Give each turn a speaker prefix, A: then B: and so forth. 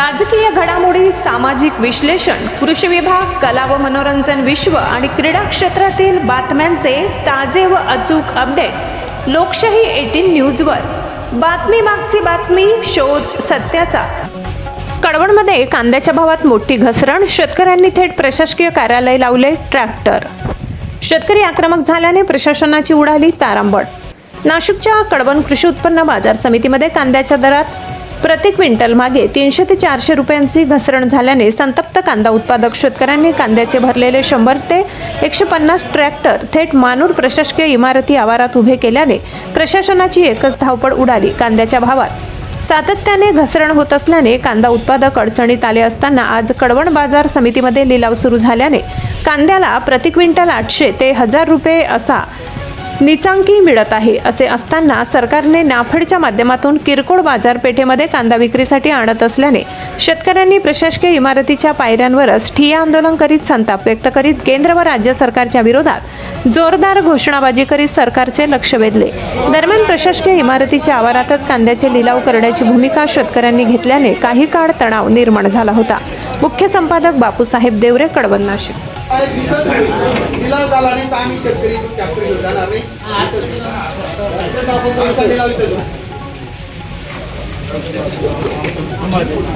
A: राजकीय घडामोडी सामाजिक विश्लेषण कृषी विभाग कला व मनोरंजन विश्व आणि क्रीडा क्षेत्रातील बातम्यांचे ताजे व अचूक अपडेट लोकशाही एटीन न्यूजवर. बातमी मागची बातमी शोध सत्याचा. कडवणमध्ये कांद्याच्या भावात मोठी घसरण शेतकऱ्यांनी थेट प्रशासकीय कार्यालय लावले ट्रॅक्टर. शेतकरी आक्रमक झाल्याने प्रशासनाची उडाली तारांबळ. नाशिकच्या कडवण कृषी उत्पन्न बाजार समितीमध्ये कांद्याच्या दरात प्रति क्विंटल मागे तीनशे ते चारशे रुपयांची घसरण झाल्याने संतप्त कांदा उत्पादक शेतकऱ्यांनी कांद्याचे भरलेले शंभर ते एकशे पन्नास ट्रॅक्टर थेट मानूर प्रशासकीय इमारती आवारात उभे केल्याने प्रशासनाची एकच धावपळ उडाली. कांद्याच्या भावात सातत्याने घसरण होत असल्याने कांदा उत्पादक अडचणीत आले असताना आज कडवण बाजार समितीमध्ये लिलाव सुरू झाल्याने कांद्याला प्रति क्विंटल आठशे ते हजार रुपये असा निचांकी मिळत आहे असे असताना सरकारने नाफेडच्या माध्यमातून किरकोळ बाजारपेठेमध्ये कांदा विक्रीसाठी आणत असल्याने शेतकऱ्यांनी प्रशासकीय इमारतीच्या पायऱ्यांवरच ठिय्या आंदोलन करीत संताप व्यक्त करीत केंद्र व राज्य सरकारच्या विरोधात जोरदार घोषणाबाजी करीत सरकारचे लक्ष वेधले. दरम्यान प्रशासकीय इमारतीच्या आवारातच कांद्याचे लिलाव करण्याची भूमिका शेतकऱ्यांनी घेतल्याने काही काळ तणाव निर्माण झाला होता. मुख्य संपादक बापूसाहेब देवरे कडवण नाशिक.
B: काय तिथंच होईल लिलाव झाला नाही तर आम्ही शेतकरी इथून ट्रॅक्टर घेऊन जाणार नाही. इथंच. आमचा